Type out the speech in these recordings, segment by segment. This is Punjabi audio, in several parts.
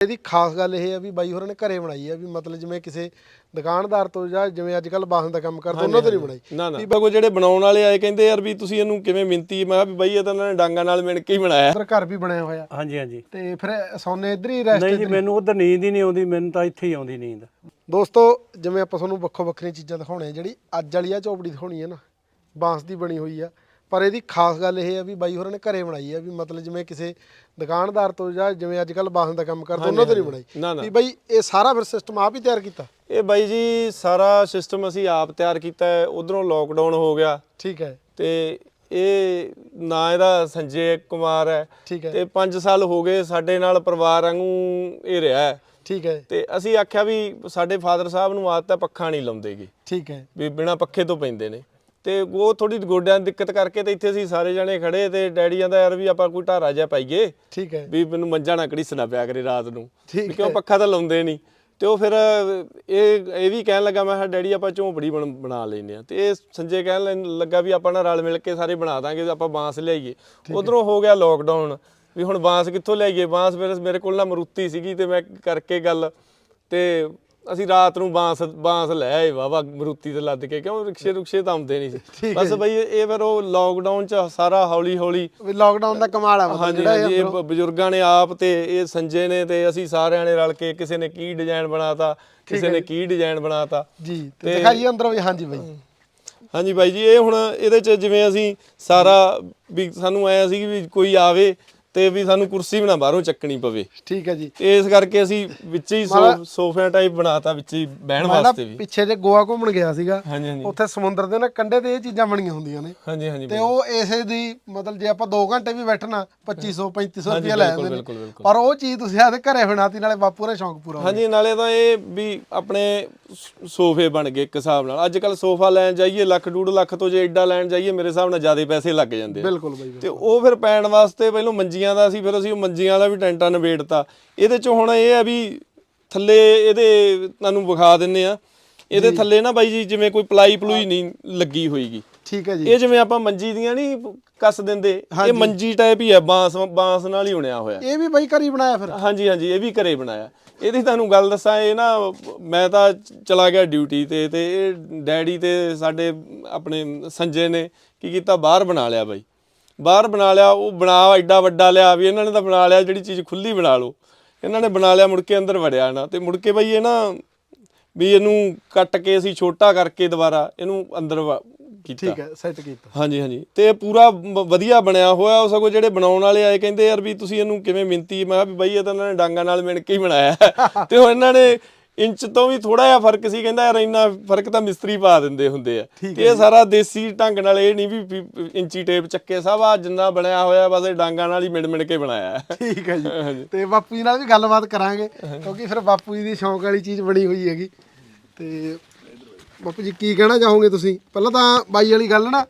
ਇਹਦੀ ਖਾਸ ਗੱਲ ਇਹ ਹੈ ਵੀ ਬਾਈ ਹੋਰਾਂ ਨੇ ਘਰੇ ਬਣਾਈ ਹੈ ਵੀ ਮਤਲਬ ਜਿਵੇਂ ਕਿਸੇ ਦੁਕਾਨਦਾਰ ਤੋਂ ਜਾਂ ਜਿਵੇਂ ਅੱਜ ਕੱਲ ਬਾਹਨ ਦਾ ਕੰਮ ਕਰਦੇ ਉਹਨਾਂ ਤੋਂ ਨਹੀਂ ਬਣਾਈ। ਨਾ ਬਗੋ ਜਿਹੜੇ ਬਣਾਉਣ ਵਾਲੇ ਆਏ ਕਹਿੰਦੇ ਯਾਰ ਵੀ ਤੁਸੀਂ ਇਹਨੂੰ ਕਿਵੇਂ ਮਿੰਤੀ ਮੈਂ ਕਿਹਾ ਵੀ ਬਾਈ ਇਹ ਤਾਂ ਇਹਨਾਂ ਨੇ ਡਾਂਗਾ ਨਾਲ ਮਿਣ ਕੇ ਹੀ ਬਣਾਇਆ। ਉਧਰ ਘਰ ਵੀ ਬਣਿਆ ਹੋਇਆ। ਹਾਂਜੀ ਹਾਂਜੀ। ਤੇ ਫਿਰ ਸੌਨੇ ਇੱਧਰ ਹੀ ਰੈਸਟ ਨਹੀਂ ਜੀ ਮੈਨੂੰ ਉਧਰ ਨੀਂਦ ਹੀ ਨਹੀਂ ਆਉਂਦੀ ਮੈਨੂੰ ਤਾਂ ਇੱਥੇ ਹੀ ਆਉਂਦੀ ਨੀਂਦ। ਦੋਸਤੋ ਜਿਵੇਂ ਆਪਾਂ ਤੁਹਾਨੂੰ ਵੱਖੋ ਵੱਖਰੀਆਂ ਚੀਜ਼ਾਂ ਦਿਖਾਉਣੇ ਆ ਜਿਹੜੀ ਅੱਜ ਵਾਲੀ ਆ ਝੋਪੜੀ ਦਿਖਾਉਣੀ ਹੈ ਨਾ ਬਾਂਸ ਦੀ ਬਣੀ ਹੋਈ ਆ। ਪਰ ਇਹਦੀ ਖਾਸ ਗੱਲ ਇਹ ਹੈ ਵੀ ਬਾਈ ਹੋਰਾਂ ਨੇ ਘਰੇ ਬਣਾਈ ਹੈ ਵੀ ਮਤਲਬ ਜਿਵੇਂ ਕਿਸੇ ਦੁਕਾਨਦਾਰ ਤੋਂ ਜਾਂ ਜਿਵੇਂ ਅੱਜ ਕੱਲ ਬਾਹਨ ਦਾ ਕੰਮ ਕਰਦੇ ਉਹਨਾਂ ਤੋਂ ਨਹੀਂ ਬਣਾਈ। ਵੀ ਬਾਈ ਇਹ ਸਾਰਾ ਫਿਰ ਸਿਸਟਮ ਆਪ ਹੀ ਤਿਆਰ ਕੀਤਾ? ਇਹ ਬਾਈ ਜੀ ਸਾਰਾ ਸਿਸਟਮ ਅਸੀਂ ਆਪ ਤਿਆਰ ਕੀਤਾ ਹੈ ਉਧਰੋਂ ਲੋਕਡਾਊਨ ਹੋ ਗਿਆ। ਠੀਕ ਹੈ। ਤੇ ਇਹ ਨਾਂ ਇਹਦਾ ਸੰਜੇ ਕੁਮਾਰ ਹੈ। ਠੀਕ ਹੈ। ਤੇ 5 ਸਾਲ ਹੋ ਗਏ ਸਾਡੇ ਨਾਲ ਪਰਿਵਾਰ ਵਾਂਗੂ ਇਹ ਰਿਹਾ ਹੈ। ਠੀਕ ਹੈ। ਤੇ ਅਸੀਂ ਆਖਿਆ ਵੀ ਸਾਡੇ ਫਾਦਰ ਸਾਹਿਬ ਨੂੰ ਆਦਤ ਹੈ ਪੱਖਾ ਨਹੀਂ ਲਾਉਂਦੇਗੇ। ਠੀਕ ਹੈ। ਵੀ ਬਿਨਾ ਪੱਖੇ ਤੋਂ ਪੈਂਦੇ ਨੇ। ਤੇ ਉਹ ਥੋੜੀ ਗੋਡਿਆਂ ਦੀ ਦਿੱਕਤ ਕਰਕੇ ਤੇ ਇੱਥੇ ਅਸੀਂ ਸਾਰੇ ਜਣੇ ਖੜੇ ਤੇ ਡੈਡੀ ਕਹਿੰਦਾ ਯਾਰ ਵੀ ਆਪਾਂ ਕੋਈ ਢਾਰਾ ਜਿਹਾ ਪਾਈਏ ਠੀਕ ਹੈ। ਵੀ ਮੈਨੂੰ ਮੰਜਾ ਨਾ ਘੜੀਸਣਾ ਪਿਆ ਕਰੇ ਰਾਤ ਨੂੰ। ਠੀਕ ਕਿਉਂ ਪੱਖਾ ਤਾਂ ਲਾਉਂਦੇ ਨਹੀਂ? ਤੇ ਉਹ ਫਿਰ ਇਹ ਇਹ ਵੀ ਕਹਿਣ ਲੱਗਾ ਮੈਂ ਕਿਹਾ ਡੈਡੀ ਆਪਾਂ ਝੌਂਪੜੀ ਬਣ- ਲੈਨੇ ਆ ਤੇ ਇਹ ਸੰਜੇ ਕਹਿਣ ਲੱਗ- ਵੀ ਆਪਾਂ ਨਾ ਰਲ ਮਿਲ ਕੇ ਸਾਰੇ ਬਣਾ ਦਾਂਗੇ ਆਪਾਂ ਬਾਂਸ ਲਿਆਈਏ। ਉਧਰੋਂ ਹੋ ਗਿਆ ਲੋਕਡਾਊਨ ਵੀ ਹੁਣ ਬਾਂਸ ਕਿੱਥੋਂ ਲਿਆਈਏ? ਬਾਂਸ ਮੇਰੇ ਕੋਲ ਨਾ ਮਰੂਤੀ ਸੀਗੀ ਤੇ ਮੈਂ ਕਰਕੇ ਗੱਲ ਤੇ ਅਸੀਂ ਰਾਤ ਨੂੰ ਬਾਂਸ ਬਾਂਸ ਲੈ ਆਏ ਵਾਵਾ ਮਰੂਤੀ ਤੇ ਲੱਦ ਕੇ ਕਿਉਂ ਰਿਕਸ਼ੇ ਰੁਕਸ਼ੇ ਤਾਂ ਆਉਂਦੇ ਨਹੀਂ ਸੀ? ਬਸ ਬਈ ਇਹ ਫਿਰ ਉਹ ਲੋਕਡਾਊਨ ਚ ਸਾਰਾ ਹੌਲੀ ਹੌਲੀ ਵੀ ਲਾਕਡਾਊਨ ਦਾ ਕਮਾਲ ਆ ਹਾਂਜੀ ਹਾਂਜੀ ਇਹ ਬਜ਼ੁਰਗਾਂ ਨੇ ਆਪ ਤੇ ਇਹ ਸੰਜੇ ਨੇ ਤੇ ਅਸੀਂ ਸਾਰਿਆਂ ਨੇ ਰਲ ਕੇ ਕਿਸੇ ਨੇ ਕੀ ਡਿਜ਼ਾਈਨ ਬਣਾਤਾ ਕਿਸੇ ਨੇ ਕੀ ਡਿਜ਼ਾਈਨ ਬਣਾਤਾ। ਜੀ ਤੇ ਦਿਖਾਈਏ ਅੰਦਰੋਂ ਵੀ ਹਾਂਜੀ ਬਾਈ। ਹਾਂਜੀ ਬਾਈ ਜੀ ਇਹ ਹੁਣ ਇਹਦੇ ਚ ਜਿਵੇਂ ਅਸੀਂ ਸਾਰਾ ਵੀ ਸਾਨੂੰ ਆਇਆ ਸੀ ਵੀ ਕੋਈ ਆਵੇ ਤੇ ਵੀ ਸਾਨੂੰ ਕੁਰਸੀ ਵੀ ਨਾ ਬਾਹਰੋਂ ਚੱਕਣੀ ਪਵੇ। ਠੀਕ ਹੈ ਜੀ। ਤੇ ਇਸ ਕਰਕੇ ਅਸੀਂ ਵਿੱਚ ਹੀ ਸੋ- ਸੋਫਿਆਂ ਟਾਈਪ ਬਣਾਤਾ ਵਿੱਚ ਹੀ ਬਹਿਣ ਮੈਂ ਨਾ ਵਾਸਤੇ ਵੀ। ਪਿੱਛੇ ਜੇ ਗੋਆ ਘੁੰਮਣ ਗਿਆ ਸੀਗਾ ਹਾਂਜੀ ਹਾਂਜੀ। ਉੱਥੇ ਸਮੁੰਦਰ ਦੇ ਨਾ ਕੰਢੇ ਤੇ ਇਹ ਚੀਜ਼ਾਂ ਬਣੀਆਂ ਹੁੰਦੀਆਂ ਨੇ। ਹਾਂਜੀ ਹਾਂਜੀ ਤੇ ਉਹ ਇਸੇ ਦੀ ਮਤਲਬ ਜੇ ਆਪਾਂ 2 ਘੰਟੇ ਵੀ ਬੈਠਣਾ 2500 3500 ਹਾਂਜੀ, ਰੁਪਏ ਲੈ ਬਿਲਕੁਲ, ਜਾਂਦੇ ਨੇ। ਬਿਲਕੁਲ, ਬਿਲਕੁਲ। ਪਰ ਉਹ ਚੀਜ਼ ਤੁਸੀਂ ਆਦੇ ਘਰੇ ਬਣਾਤੀ ਨਾਲੇ ਬਾਪੂ ਦਾ ਸ਼ੌਂਕ ਪੂਰਾ ਹੋ ਹਾਂਜੀ ਨਾਲੇ ਤਾਂ ਇਹ ਵੀ ਆਪਣੇ ਸੋਫੇ ਬਣ ਗਏ ਇੱਕ ਹਿਸਾਬ ਨਾਲ। ਅੱਜ ਕੱਲ ਸੋਫਾ ਲੈਣ ਜਾਈਏ ਲੱਖ ਡੂਢ ਲੱਖ ਤੋਂ ਜੇ ਐਡਾ ਲੈਣ ਜਾਈਏ ਮੇਰੇ ਹਿਸਾਬ ਨਾਲ ਜ਼ਿਆਦਾ ਪੈਸੇ ਲੱਗ ਜਾਂਦੇ। ਆ। ਬਿਲਕੁਲ ਬਾਈ ਤੇ ਉਹ ਫਿਰ ਪੈਣ ਵਾਸਤੇ ਪਹਿਲਾਂ ਮੰਜੀਆਂ ਦਾ ਸੀ ਫਿਰ ਅਸੀਂ ਉਹ ਮੰਜੀਆਂ ਦਾ ਵੀ ਟੈਂਟਾਂ ਨਵੇੜਤਾ ਇਹਦੇ ਚ ਹੁਣ ਇਹ ਆ ਵੀ ਥੱਲੇ ਇਹਦੇ ਤੁਹਾਨੂੰ ਵਿਖਾ ਦਿੰਨੇ ਆ। ਇਹਦੇ ਥੱਲੇ ਨਾ ਬਾਈ ਜੀ ਜਿਵੇਂ ਕੋਈ ਪਲਾਈ ਪਲੂਈ ਨਹੀਂ ਲੱਗੀ ਹੋਈਗੀ। ਠੀਕ ਹੈ ਜੀ। ਇਹ ਜਿਵੇਂ ਆਪਾਂ ਮੰਜੀ ਦੀਆਂ ਨਹੀਂ ਕੱਸ ਦਿੰਦੇ ਇਹ ਮੰਜੀ ਟਾਈਪ ਹੀ ਹੈ ਬਾਂਸ ਬਾਂਸ ਨਾਲ ਹੀ ਬਣਿਆ ਹੋਇਆ। ਇਹ ਵੀ ਬਾਈ ਘਰੀ ਬਣਾਇਆ ਫਿਰ? ਹਾਂਜੀ ਹਾਂਜੀ ਇਹ ਵੀ ਘਰੇ ਬਣਾਇਆ। ਇਹਦੀ ਤੁਹਾਨੂੰ ਗੱਲ ਦੱਸਾਂ ਇਹ ਨਾ ਮੈਂ ਤਾਂ ਚਲਾ ਗਿਆ ਡਿਊਟੀ ਤੇ ਤੇ ਇਹ ਡੈਡੀ ਤੇ ਸਾਡੇ ਆਪਣੇ ਸੰਜੇ ਨੇ ਕੀ ਕੀਤਾ ਬਾਹਰ ਬਣਾ ਲਿਆ ਬਾਈ। ਬਾਹਰ ਬਣਾ ਲਿਆ ਉਹ ਬਣਾ ਐਡਾ ਵੱਡਾ ਲਿਆ ਵੀ ਇਹਨਾਂ ਨੇ ਤਾਂ ਬਣਾ ਲਿਆ ਜਿਹੜੀ ਚੀਜ਼ ਖੁੱਲੀ ਬਣਾ ਲਓ। ਇਹਨਾਂ ਨੇ ਬਣਾ ਲਿਆ ਮੁੜ ਕੇ ਅੰਦਰ ਵੜਿਆ ਨਾ ਤੇ ਮੁੜ ਕੇ ਬਈ ਇਹ ਨਾ ਵੀ ਇਹਨੂੰ ਕੱਟ ਕੇ ਅਸੀਂ ਛੋਟਾ ਕਰਕੇ ਦੁਬਾਰਾ ਇਹਨੂੰ ਅੰਦਰ ਕੀਤਾ। ਠੀਕ ਹੈ ਸੈੱਟ ਕੀਤਾ। ਹਾਂਜੀ ਹਾਂਜੀ। ਤੇ ਇਹ ਪੂਰਾ ਵ- ਵਧੀਆ ਬਣਿਆ ਹੋਇਆ ਉਹ ਸਗੋਂ ਜਿਹੜੇ ਬਣਾਉਣ ਵਾਲੇ ਆਏ ਕਹਿੰਦੇ ਯਾਰ ਵੀ ਤੁਸੀਂ ਇਹਨੂੰ ਕਿਵੇਂ ਮਿੰਤੀ? ਮੈਂ ਕਿਹਾ ਵੀ ਬਾਈ ਇਹ ਤਾਂ ਇਹਨਾਂ ਨੇ ਡਾਂਗਾ ਨਾਲ ਮਿਣ ਕੇ ਹੀ ਬਣਾਇਆ। ਹੈ। ਤੇ ਉਹ ਇਹਨਾਂ ਨੇ ਇੰਚ ਤੋਂ ਵੀ ਥੋੜਾ ਜਿਹਾ ਫ਼ਰਕ ਸੀ ਕਹਿੰਦਾ ਯਾਰ ਇੰਨਾ ਫ਼ਰਕ ਤਾਂ ਮਿਸਤਰੀ ਪਾ ਦਿੰਦੇ ਹੁੰਦੇ ਆ। ਤੇ ਇਹ ਸਾਰਾ ਦੇਸੀ ਢੰਗ ਨਾਲ ਇਹ ਨਹੀਂ ਵੀ ਵੀ ਇੰਚੀ ਟੇਪ ਚੱਕੇ ਸਭ ਆ ਜਿੰਨਾ ਬਣਿਆ ਹੋਇਆ ਬਸ ਇਹ ਡਾਂਗਾ ਨਾਲ ਹੀ ਮਿਣ ਮਿਣ ਕੇ ਬਣਾਇਆ। ਹੈ। ਠੀਕ ਹੈ ਜੀ। ਤੇ ਬਾਪੂ ਜੀ ਨਾਲ ਵੀ ਗੱਲਬਾਤ ਕਰਾਂਗੇ ਕਿਉਂਕਿ ਫਿਰ ਬਾਪੂ ਜੀ ਦੀ ਸ਼ੌਂਕ ਵਾਲੀ ਚੀਜ਼ ਬਣੀ ਹੋਈ ਹੈਗੀ। ਤੇ ਬਾਪੂ ਜੀ ਕੀ ਕਹਿਣਾ ਚਾਹੋਗੇ ਤੁਸੀਂ? ਪਹਿਲਾਂ ਤਾਂ ਬਾਈ ਵਾਲੀ ਗੱਲ ਨਾ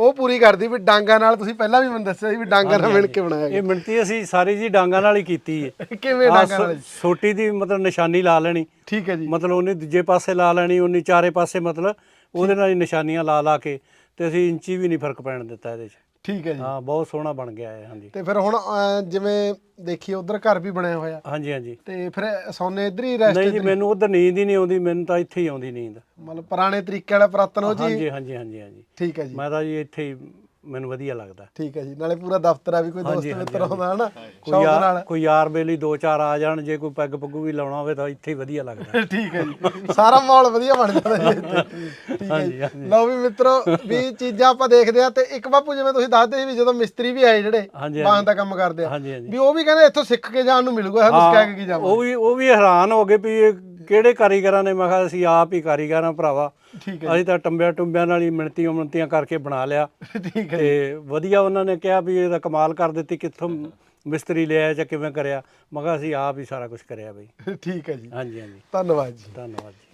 ਉਹ ਪੂਰੀ ਕਰਦੀ ਵੀ ਡਾਂਗਾ ਨਾਲ ਤੁਸੀਂ ਪਹਿਲਾਂ ਵੀ ਮੈਨੂੰ ਦੱਸਿਆ ਸੀ ਵੀ ਡਾਂਗਾ ਨਾਲ ਮਿਣ ਕੇ ਬਣਾਇਆ ਇਹ ਮਿਣਤੀ ਅਸੀਂ ਸਾਰੀ ਜੀ ਡਾਂਗਾਂ ਨਾਲ ਹੀ ਕੀਤੀ ਹੈ। ਕਿਵੇਂ ਡਾਂਗਾ ਨਾਲ? ਛੋਟੀ ਦੀ ਮਤਲਬ ਨਿਸ਼ਾਨੀ ਲਾ ਲੈਣੀ। ਠੀਕ ਹੈ ਜੀ। ਮਤਲਬ ਉਹਨੇ ਦੂਜੇ ਪਾਸੇ ਲਾ ਲੈਣੀ ਉਹਨੇ ਚਾਰੇ ਪਾਸੇ ਮਤਲਬ ਉਹਦੇ ਨਾਲ ਹੀ ਨਿਸ਼ਾਨੀਆਂ ਲਾ ਲਾ ਕੇ ਤੇ ਅਸੀਂ ਇੰਚੀ ਵੀ ਨਹੀਂ ਫ਼ਰਕ ਪੈਣ ਦਿੱਤਾ ਇਹਦੇ 'ਚ। ਠੀਕ ਹੈ ਜੀ। ਹਾਂ ਬਹੁਤ ਸੋਹਣਾ ਬਣ ਗਿਆ ਹੈ ਹਾਂਜੀ। ਤੇ ਫਿਰ ਹੁਣ ਅਹ, ਜਿਵੇਂ ਦੇਖੀਏ ਉਧਰ ਘਰ ਵੀ ਬਣਿਆ ਹੋਇਆ। ਹਾਂਜੀ ਹਾਂਜੀ। ਤੇ ਫਿਰ ਸੌਨੇ ਇੱਧਰ ਹੀ ਰੈਸਟ ਨਹੀਂ ਜੀ ਮੈਨੂੰ ਉਧਰ ਨੀਂਦ ਹੀ ਨਹੀਂ ਆਉਂਦੀ ਮੈਨੂੰ ਤਾਂ ਇੱਥੇ ਹੀ ਆਉਂਦੀ ਨੀਂਦ। ਮਤਲਬ ਪੁਰਾਣੇ ਤਰੀਕੇ ਵਾਲਾ ਪੁਰਾਤਨ ਉਹ ਜੀ? ਹਾਂਜੀ ਹਾਂਜੀ ਹਾਂਜੀ ਹਾਂਜੀ। ਠੀਕ ਹੈ ਜੀ। ਮੈਂ ਤਾਂ ਜੀ ਇੱਥੇ ਹੀ ਮੈਨੂੰ ਵਧੀਆ ਲੱਗਦਾ। ਠੀਕ ਹੈ ਜੀ ਨਾਲੇ ਪੂਰਾ ਦਫ਼ਤਰ ਆ ਵੀ ਕੋਈ ਦੋਸਤ ਹਾਂਜੀ, ਮਿੱਤਰ ਹਾਂਜੀ, ਆਉਂਦਾ ਹਨਾ ਕੋਈ ਸ਼ੌਂਕ ਯਾਰ ਨਾਲ। ਕੋਈ ਯਾਰ ਬੇਲੀ ਦੋ ਚਾਰ ਆ ਜਾਣ ਜੇ ਕੋਈ ਪੈਗ ਪੁੱਗੂ ਵੀ ਲਾਉਣਾ ਹੋਵੇ ਤਾਂ ਇੱਥੇ ਹੀ ਵਧੀਆ ਲੱਗਦਾ। ਠੀਕ ਹੈ ਜੀ ਸਾਰਾ ਮਾਹੌਲ ਵਧੀਆ ਬਣ ਜਾਂਦਾ ਜੀ ਇੱਥੇ। ਠੀਕ ਹੈ ਹਾਂਜੀ, ਜੀ। ਹਾਂਜੀ। ਲਓ ਵੀ ਮਿੱਤਰੋ ਵੀ ਚੀਜ਼ਾਂ ਆਪਾਂ ਦੇਖਦੇ ਆ ਤੇ ਇੱਕ ਬਾਪੂ ਜਿਵੇਂ ਤੁਸੀਂ ਦੱਸਦੇ ਸੀ ਵੀ ਜਦੋਂ ਮਿਸਤਰੀ ਵੀ ਆਏ ਜਿਹੜੇ ਹਾਂਜੀ, ਬਾਹਾਂ ਦਾ ਕੰਮ ਕਰਦੇ ਆ ਹਾਂਜੀ ਹਾਂਜੀ। ਵੀ ਉਹ ਵੀ ਕਹਿੰਦੇ ਇੱਥੋਂ ਸਿੱਖ ਕੇ ਜਾਣ ਨੂੰ ਮਿਲੂਗਾ ਸਾਨੂੰ ਸਿਖਾ ਕੇ ਕੀ ਜਾਵਾਂ। ਉਹ ਵੀ ਉਹ ਵੀ ਹੈਰਾਨ ਹੋ ਗਏ ਵੀ ਇਹ ਕਿਹੜੇ ਕਾਰੀਗਰਾਂ ਨੇ? ਮੈਂ ਕਿਹਾ ਅਸੀਂ ਆਪ ਹੀ ਕਾਰੀਗਰ ਹਾਂ ਭਰਾਵਾ। ਠੀਕ ਅਸੀਂ ਤਾਂ ਟੰਬਿਆਂ ਟੁੰਬਿਆਂ ਨਾਲ ਹੀ ਮਿਣਤੀਆਂ ਮਿਣਤੀਆਂ ਕਰਕੇ ਬਣਾ ਲਿਆ। ਠੀਕ ਹੈ ਤੇ ਵਧੀਆ ਉਹਨਾਂ ਨੇ ਕਿਹਾ ਵੀ ਇਹਦਾ ਕਮਾਲ ਕਰ ਦਿੱਤੀ ਕਿੱਥੋਂ ਮਿਸਤਰੀ ਲਿਆ ਜਾਂ ਕਿਵੇਂ ਕਰਿਆ। ਮੈਂ ਕਿਹਾ ਅਸੀਂ ਆਪ ਹੀ ਸਾਰਾ ਕੁਝ ਕਰਿਆ ਬਈ। ਠੀਕ ਹੈ ਜੀ। ਹਾਂਜੀ ਹਾਂਜੀ। ਧੰਨਵਾਦ ਜੀ। ਧੰਨਵਾਦ ਜੀ।